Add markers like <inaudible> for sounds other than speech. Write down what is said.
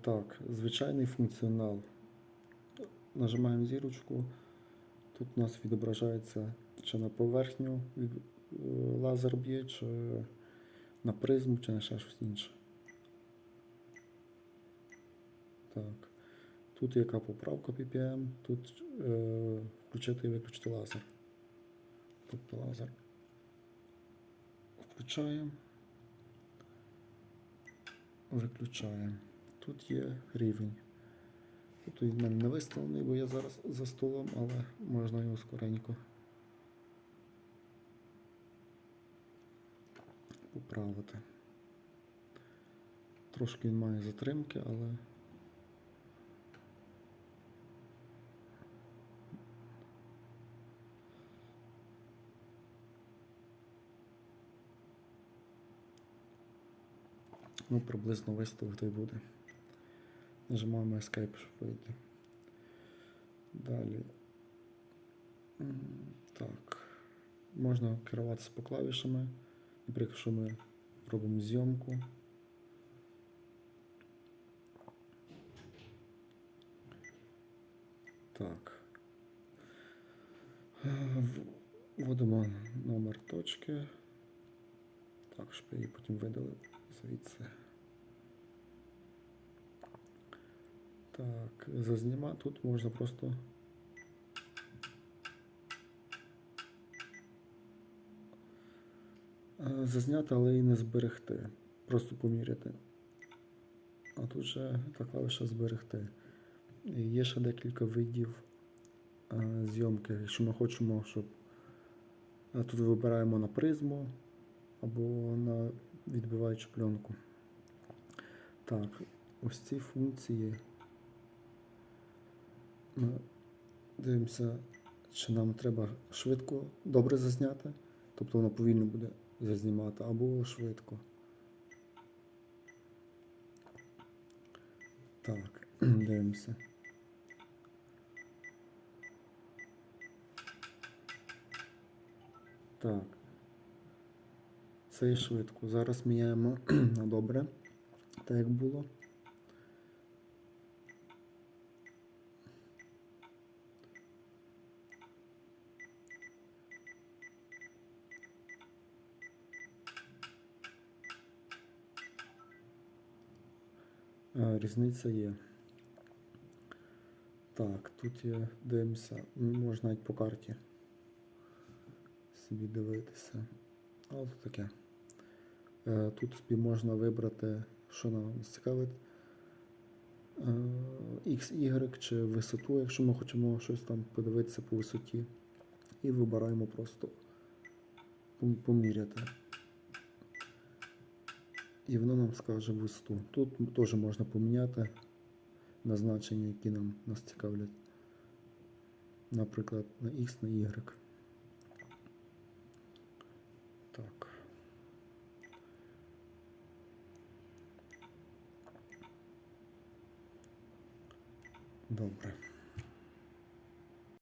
Так, звичайний функціонал. Нажимаємо зірочку. Тут у нас відображається, чи на поверхню е, лазер б'є, чи на призму, чи на ще щось інше. Так. Тут яка поправка PPM, тут е, включити і виключити лазер. Тобто лазер. Включаємо. Виключаємо. Тут є рівень. Тут він в мене не виставлений, бо я зараз за столом, але можна його скоренько поправити. Трошки він має затримки, але ну, приблизно виставити буде. Нажимаємо Escape, щоб вийти. Далі. Так. Можна керуватися по клавішами. Наприклад, якщо ми робимо зйомку. Так. Е, Вводимо номер точки. Так, щоб її потім видалив звідси. Так, зазніма. Тут можна просто. е, Зазняти, але і не зберегти. Просто поміряти. А тут же та клавіша зберегти. Є ще декілька видів е, зйомки. Якщо ми хочемо, щоб е, тут вибираємо на призму або на відбиваючу пленку. Так, ось ці функції. Дивимося, чи нам треба швидко добре зазняти, тобто воно повільно буде зазнімати, або швидко. Так, <clears throat> дивимося. Так. Це і швидко. Зараз міняємо <clears throat> на добре, так як було. Різниця є. Так, тут є, дивимося, можна навіть по карті собі дивитися. А от таке. Е, Тут собі можна вибрати, що нам цікавить. е, X, Y чи висоту, якщо ми хочемо щось там подивитися по висоті. І вибираємо просто поміряти. І воно нам скаже висоту. Тут м- теж можна поміняти назначення, які нам нас цікавлять. Наприклад, на X, на Y. Так. Добре.